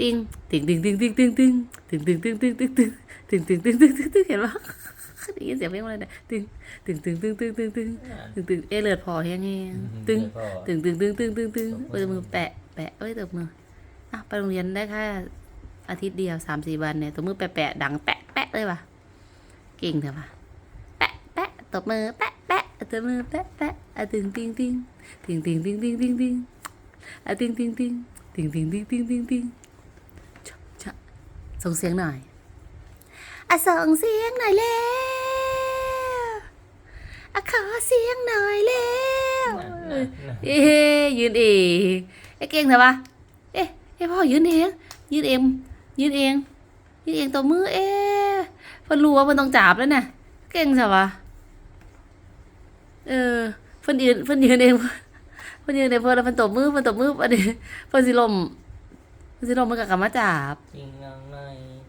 ติงติงติงติงติงติงติงติงติงติงติงติงติงติงติงติงติงติงติงเห็นปะได้ยินเสียงเพลงอะไรเนี่ยติงติงติงติงติงติงติงติงติงเอะเลือดพอแห้งๆตึงตึงตึงตึงตึงตึงตึงตบมือเอ้ยมือแปะแปะเอ้ยตบมืออะไปโรงเรียนได้แค่อาทิตย์เดียวสามสี่วันเนี่ยตบมือแปะแปะดังแปะแปะเลยว่ะเก่งเถอะว่ะแปะแปะตบมือแปะแปะตบมือแปะแปะอะตึงตึงตึงตึงตึงตึงตึงตึงตึงอะตึงตึงตึงตึงตึงตึงตึงตึงตึงชะชะ ส่งเสียงหน่อยอะส่งเสียงหน่อยเร็วอะขอเสียงหน่อยเร็วเอ๊ะยืนเองเอ๊ะเก่งเถอะปะเอ๊ะเอ๊ะพ่อยืนเองยืนเองยืนเองยืนเองตัวมือเอ๊ะเพิ่นรู้ว่าเพิ่นต้องจับแล้วน่ะเก่งเถอะปะเออเพิ่นยืนเพิ่นยืนเองเพิ่นยืนเองเพิ่นแล้วเพิ่นตบมือเพิ่นตบมืออันนี้เพิ่นสิลม เพิ่นสิลมมันก็กลับมาจับติงนางใน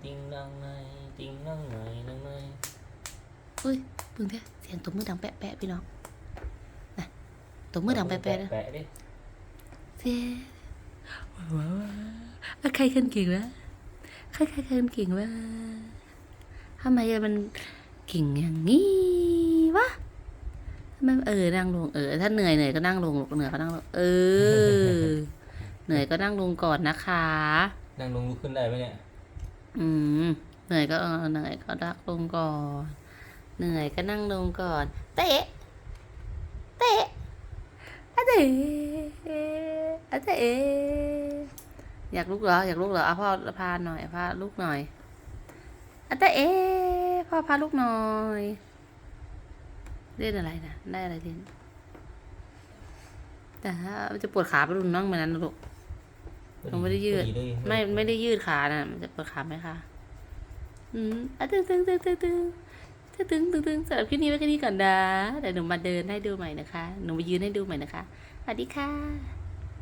ติงนางในติงนางในนางในอุ้ยเพิ่งแท้เสียงตบมือดังแปะแปะพี่น้องน่ะตบมือดังแปะแปะนะแปะดิเจ๊ว้าวว้าวว้าวอะใครคนเก่งวะใครใครคนเก่งวะทำไมมันเก่งอย่างนี้วะทำไมเออนั่งลงเออ ถ้าเหนื่อยเหนื่อยก็นั่งลงเหนื่อยก็นั่งลงเออ เหนื่อยก็นั่งลงก่อนนะคะนางลงลุกขึ้นได้ไหมเนี่ย อืม เหนื่อยก็เออเหนื่อยก็ดักลงก่อน เหนื่อยก็นั่งลงก่อน เตะ เตะอะเตะอะเตะอยากลุกเหรอ อยากลุกเหรอเอาพ่อพาหน่อยพาลุกหน่อยอะเตะพ่อพาลุกหน่อยเล่นอะไรนะได้อะไรเล่นแต่ถ้าจะปวดขาไปรุนนั่งมานั้นนะลูก ยังไม่ได้ยืดพอเลยไม่ไม่ได้ยืดขานะมันจะปวดขาไหมคะอืมอะตึงตึงตึงตึงตึงตึงตึงตึงตึงสำหรับคลิปนี้ไว้แค่นี้ก่อนนะเดี๋ยวหนูมาเดินให้ดูใหม่นะคะ หนูมายืนให้ดูใหม่นะคะสวัสดีค่ะ